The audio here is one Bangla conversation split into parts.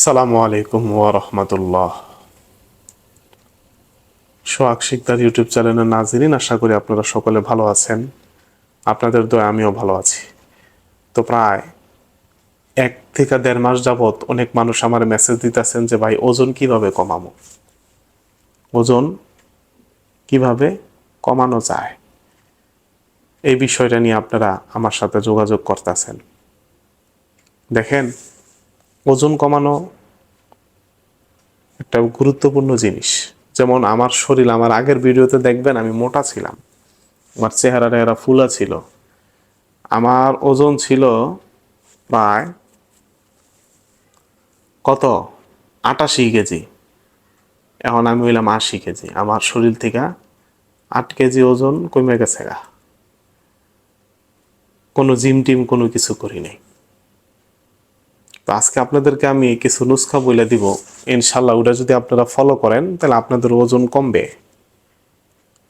আসসালামু আলাইকুম ওয়া রাহমাতুল্লাহ। সোহাগ শিকদার ইউটিউব চ্যানেলের নাজিরিন, আশা করি আপনারা সকলে ভালো আছেন। আপনাদের দয়া আমিও ভালো আছি। তো প্রায় এক থেকে দেড় মাস যাবত অনেক মানুষ আমার মেসেজ দিতেছেন যে, ভাই, ওজন কীভাবে কমাবো? ওজন কীভাবে কমানো যায়? এই বিষয়টা নিয়ে আপনারা আমার সাথে যোগাযোগ করতেছেন। দেখেন ওজন কমানো একটা গুরুত্বপূর্ণ জিনিস। যেমন আমার শরীর, আমার আগের ভিডিওতে দেখবেন আমি মোটা ছিলাম। আমার চেহারা টেহারা ফুলা ছিল। আমার ওজন ছিল প্রায় কত? আটাশি কেজি। এখন আমি হইলাম আশি কেজি। আমার শরীর থেকে আট কেজি ওজন কমে গেছে গা। কোনো জিম টিম কোনো কিছু করি নাই। তো আজকে আপনাদেরকে আমি কিছু নুস্খা বলে দিব। ইনশাল্লাহ ওটা যদি আপনারা ফলো করেন, তাহলে আপনাদের ওজন কমবে।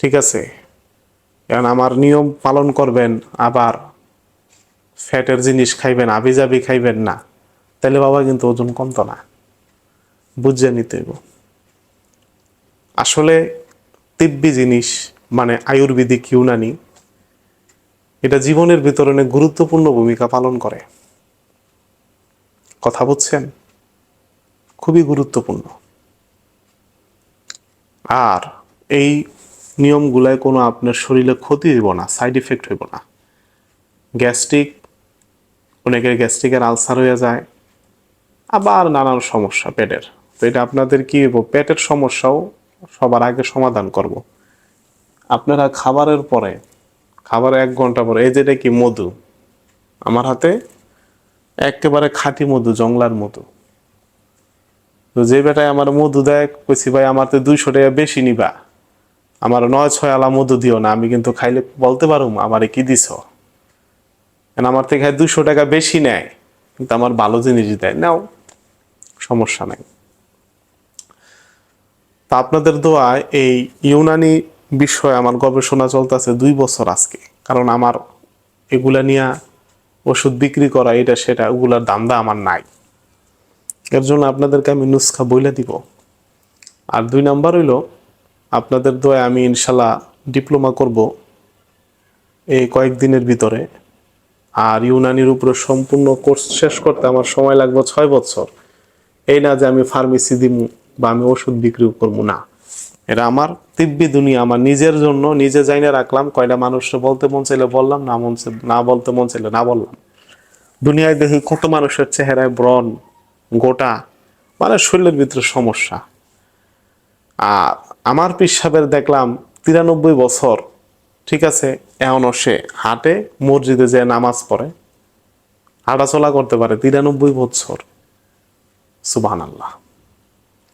ঠিক আছে? এখন আমার নিয়ম পালন করবেন, আবার ফ্যাটের জিনিস খাইবেন, আবিজাবি খাইবেন না। তাহলে বাবা কিন্তু ওজন কমতো না। বুঝে নিতে আসলে তিব্বি জিনিস মানে আয়ুর্বেদিক ইউনানি, এটা জীবনের অনেক গুরুত্বপূর্ণ ভূমিকা পালন করে। কথা বুঝছেন খুবই গুরুত্বপূর্ণ। আর এই নিয়মগুলায় কোনো আপনার শরীরে ক্ষতি হইব না, সাইড ইফেক্ট হইব না। গ্যাস্ট্রিক, অনেকের গ্যাস্ট্রিকের আলসার হয়ে যায়, আবার নানান সমস্যা পেটের। তো এটা আপনাদের কি পেটের সমস্যাও সবার আগে সমাধান করব। আপনারা খাবারের পরে, খাবার এক ঘণ্টা পরে, এই যেটা কি মধু, আমার হাতে একেবারে খাঁটি মধু, জংলার মধু। তো যে বেটায় আমার মধু দেয়, কইছি, ভাই আমার তো দুইশো টাকা বেশি নিবা। আমার নয়, ছয় আলা মধু দিও না, আমি কিন্তু খাইলে বলতে পারুম, আমারে কি দিছ? কেন আমার থেকে দুশো টাকা বেশি নেয়, কিন্তু আমার ভালো জিনিস দেয়। নাও, সমস্যা নাই। তা আপনাদের দোয়ায় এই ইউনানি বিষয়ে আমার গবেষণা চলতেছে দুই বছর আজকে, কারণ আমার এগুলা নিয়ে ওষুধ বিক্রি করা, এটা সেটা, ওগুলার দান্দা আমার নাই। এর জন্য আপনাদেরকে আমি নুসখা বইলে দিব। আর দুই নাম্বার হইল, আপনাদের দোয়া আমি ইনশাল্লাহ ডিপ্লোমা করব এই কয়েকদিনের ভিতরে। আর ইউনানির উপরে সম্পূর্ণ কোর্স শেষ করতে আমার সময় লাগবে ছয় বছর। এই না যে আমি ফার্মেসি দিব বা আমি ওষুধ বিক্রি করব না। এটা আমার তিব্বি দুনিয়া, আমার নিজের জন্য নিজে জাইনে রাখলাম। কয়টা মানুষকে বলতে মন চাইলে বললাম, না মন না বলতে মন চাইলে না বললাম। দুনিয়ায় দেখি কত মানুষের চেহারায় ব্রণ, গোটা মানে শরীরের ভিতরে সমস্যা। আর আমার পিসাবের দেখলাম তিরানব্বই বছর, ঠিক আছে এখনও সে হাটে, মসজিদে যে নামাজ পড়ে, হাঁটাচলা করতে পারে তিরানব্বই বছর। সুবাহ আল্লাহ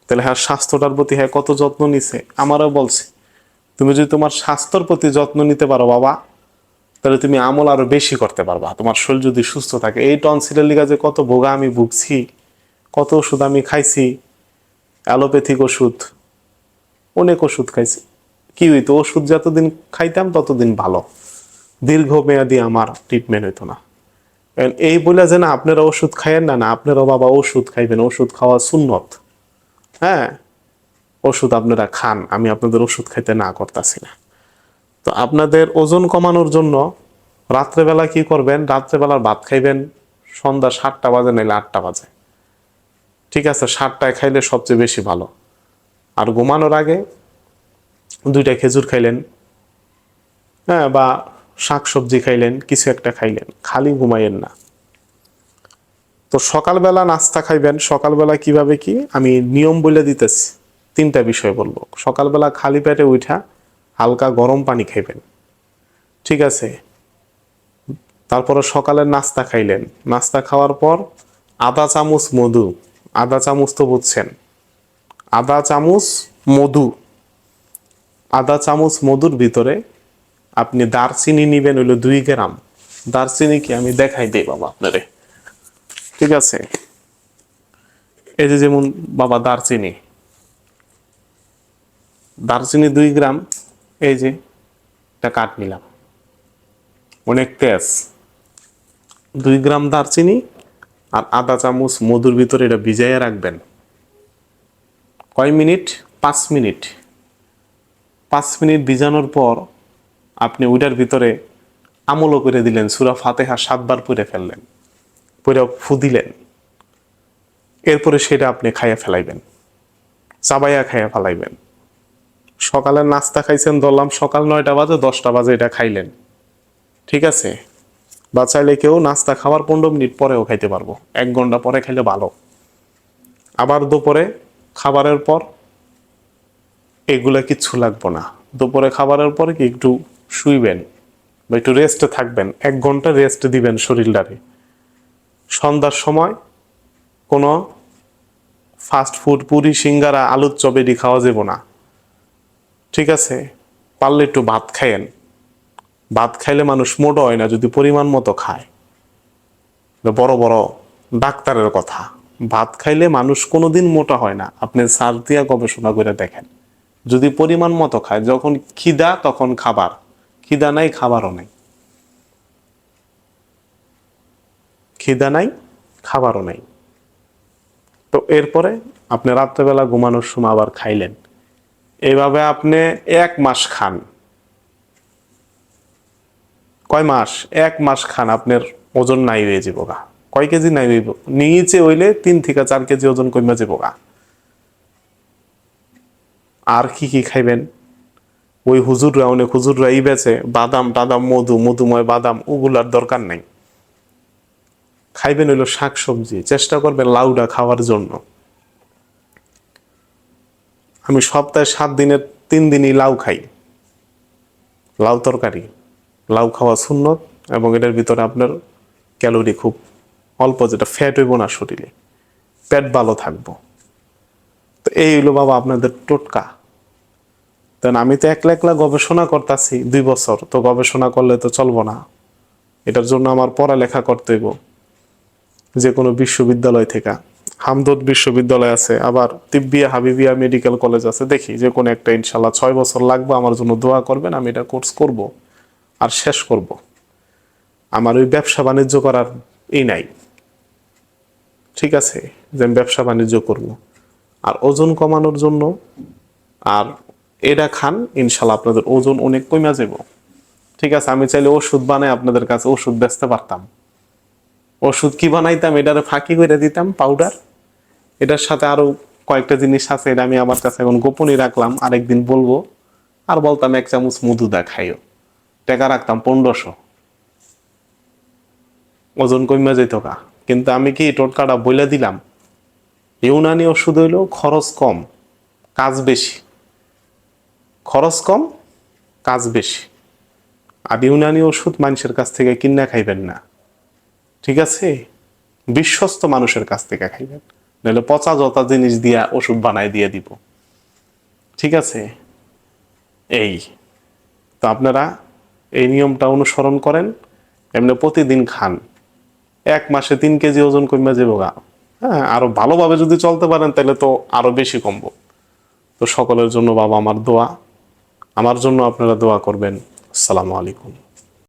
তাহলে হ্যাঁ স্বাস্থ্যটার প্রতি হ্যাঁ কত যত্ন নিছে? আমারও বলছে, তুমি যদি তোমার স্বাস্থ্যর প্রতি যত্ন নিতে পারো বাবা, তাহলে তুমি আমল আরও বেশি করতে পারবা। তোমার শরীর যদি সুস্থ থাকে। এই টনসিলের লিগা যে কত ভোগা আমি ভুগছি, কত ওষুধ আমি খাইছি, অ্যালোপ্যাথিক ওষুধ, অনেক ওষুধ খাইছি। কি হইতো, ওষুধ যতদিন খাইতাম ততদিন ভালো। দীর্ঘমেয়াদী আমার ট্রিটমেন্ট হইতো না। এই বলে যে না, আপনারা ওষুধ খাইয়েন না না আপনারা বাবা ওষুধ খাইবেন। ওষুধ খাওয়া সুন্নত। হ্যাঁ ওষুধ আপনারা খান, আমি আপনাদের ওষুধ খাইতে না করতেছি না। তো আপনাদের ওজন কমানোর জন্য রাত্রেবেলা কি করবেন? রাত্রেবেলার ভাত খাইবেন, সন্ধ্যা সাতটা বাজে, নাইলে আটটা বাজে। ঠিক আছে, সাতটায় খাইলে সবচেয়ে বেশি ভালো। আর ঘুমানোর আগে দুইটা খেজুর খাইলেন হ্যাঁ বা শাক সবজি খাইলেন, কিছু একটা খাইলেন, খালি ঘুমাইয়েন না। তো সকালবেলা নাস্তা খাইবেন, সকালবেলা কীভাবে কি? আমি নিয়ম বলে দিতেছি, তিনটা বিষয় বলব। সকালবেলা খালি পেটে উঠা হালকা গরম পানি খাইবেন। ঠিক আছে? তারপরে সকালের নাস্তা খাইলেন। নাস্তা খাওয়ার পর আধা চামচ মধু। আধা চামচ তো বুঝছেন। আধা চামচ মধু। আধা চামচ মধুর ভিতরে আপনি দারচিনি নিবেন হইল দুই গ্রাম। দারচিনি কি আমি দেখাই দিই বাবা আপনারে। ঠিক আছে। এই যে যেমন বাবা দারচিনি। দারচিনি দুই গ্রাম, এই যে এটা কাঠ নিলাম। অনেক তেজ। দুই গ্রাম দারচিনি আর আধা চামচ মধুর ভিতরে এটা ভিজাইয়া রাখবেন। কয় মিনিট? পাঁচ মিনিট। পাঁচ মিনিট ভিজানোর পর আপনি ওইটার ভিতরে আমলও করে দিলেন, সুরা ফাতেহা সাতবার পরে ফেললেন। পরে ফু দিলেন। এরপরে সেটা আপনি খাইয়া ফেলাইবেন। চাবাইয়া খাইয়া ফেলাইবেন। সকালের নাস্তা খাইছেন, ধরলাম সকাল নয়টা বাজে, দশটা বাজে এটা খাইলেন। ঠিক আছে? বা চাইলে কেউ নাস্তা খাওয়ার পনেরো মিনিট পরেও খাইতে পারব। এক ঘণ্টা পরে খাইলে ভালো। আবার দুপুরে খাবারের পর এগুলা কিচ্ছু লাগবো না। দুপুরে খাবারের পরে কি একটু শুইবেন বা একটু রেস্টে থাকবেন। এক ঘণ্টা রেস্ট দিবেন শরীরটারে। সন্ধ্যার সময় কোনো ফাস্ট ফুড পুরি, সিঙ্গারা, আলুর চপেডি খাওয়া যাব না। ঠিক আছে? পারলে একটু ভাত খাইয়েন। ভাত খাইলে মানুষ মোটো হয় না, যদি পরিমাণ মতো খায়। বড় বড় ডাক্তারের কথা। ভাত খাইলে মানুষ কোনোদিন মোটা হয় না। আপনি সার দিয়া গবেষণা করে দেখেন। যদি পরিমাণ মতো খায়, যখন খিদা, তখন খাবার। খিদা নাই, খাবারও নাই। খিদা নাই, খাবারও নাই। তো এরপরে আপনি রাত্রেবেলা ঘুমানোর সময় আবার খাইলেন। এইভাবে আপনি এক মাস খান। কয় মাস? এক মাস খান, আপনার ওজন নাই হয়ে যাব গা। কয় কেজি নাই হইব? নিচে হইলে তিন থেকে চার কেজি ওজন কমে যাব গা। আর কি কি খাইবেন? ওই হুজুররা, অনেক হুজুররা ই বেছে বাদাম টাদাম মধু, মধুময় বাদাম, ওগুলার দরকার নাই। খাইবেন হইল শাক সবজি চেষ্টা করবেন লাউডা খাওয়ার জন্য। আমি সপ্তাহে সাত দিনের তিন দিনই লাউ খাই। লাউ তরকারি। লাউ খাওয়া সুন্নত এবং এটার ভিতরে আপনার ক্যালোরি খুব অল্প, যেটা ফ্যাট হইব না শরীরে। পেট ভালো থাকব। তো এই হইল বাবা আপনাদের টোটকা। তেন আমি তো একলা একলা গবেষণা করতেছি দুই বছর। তো গবেষণা করলে তো চলবো না। এটার জন্য আমার পড়ালেখা করতে হইব। যে কোনো বিশ্ববিদ্যালয় থেকে। হামদর্দ বিশ্ববিদ্যালয় আছে, আবার তিব্বিয়া হাবিবিয়া মেডিকেল কলেজ আছে। দেখি যে কোনো একটা ইনশাল্লাহ ছয় বছর লাগবে, আমার জন্য দোয়া করবেন, আমি এটা কোর্স করব আর শেষ করব। আমার ওই ব্যবসা বাণিজ্য করার ই নাই। ঠিক আছে, যে আমি ব্যবসা বাণিজ্য করব। আর ওজন কমানোর জন্য, আর এটা খান, ইনশাল্লাহ আপনাদের ওজন অনেক কমে যাব ঠিক আছে, আমি চাইলে ওষুধ বানাই, আপনাদের কাছে ওষুধ বেচতে পারতাম। ওষুধ কি বানাইতাম, এটারে ফাঁকি করে দিতাম পাউডার এটার সাথে আরও কয়েকটা জিনিস আছে, এটা আমি আমার কাছে এখন গোপনই রাখলাম, আরেকদিন বলব। আর বলতাম এক চামচ মধু খাইও। টাকা রাখতাম পনেরোশো। ওজন কমে যেত কা কিন্তু আমি কি টোটকাটা বলে দিলাম? ইউনানি ওষুধ হইল খরচ কম, কাজ বেশি। খরচ কম, কাজ বেশি। আর ইউনানি ওষুধ মানুষের কাছ থেকে কিনা খাইবেন না। ঠিক আছে? বিশ্বস্ত মানুষের কাছ থেকে খাইবেন। নাহলে পচা জতা জিনিস দিয়া ওষুধ বানাই দিয়ে দিব। ঠিক আছে? এই। তো আপনারা এই নিয়মটা অনুসরণ করেন, এমনি প্রতিদিন খান। এক মাসে তিন কেজি ওজন কমে যাব গা। হ্যাঁ আরও ভালোভাবে যদি চলতে পারেন, তাহলে তো আরও বেশি কমবো। তো সকলের জন্য বাবা আমার দোয়া। আমার জন্য আপনারা দোয়া করবেন। আসসালামু আলাইকুম।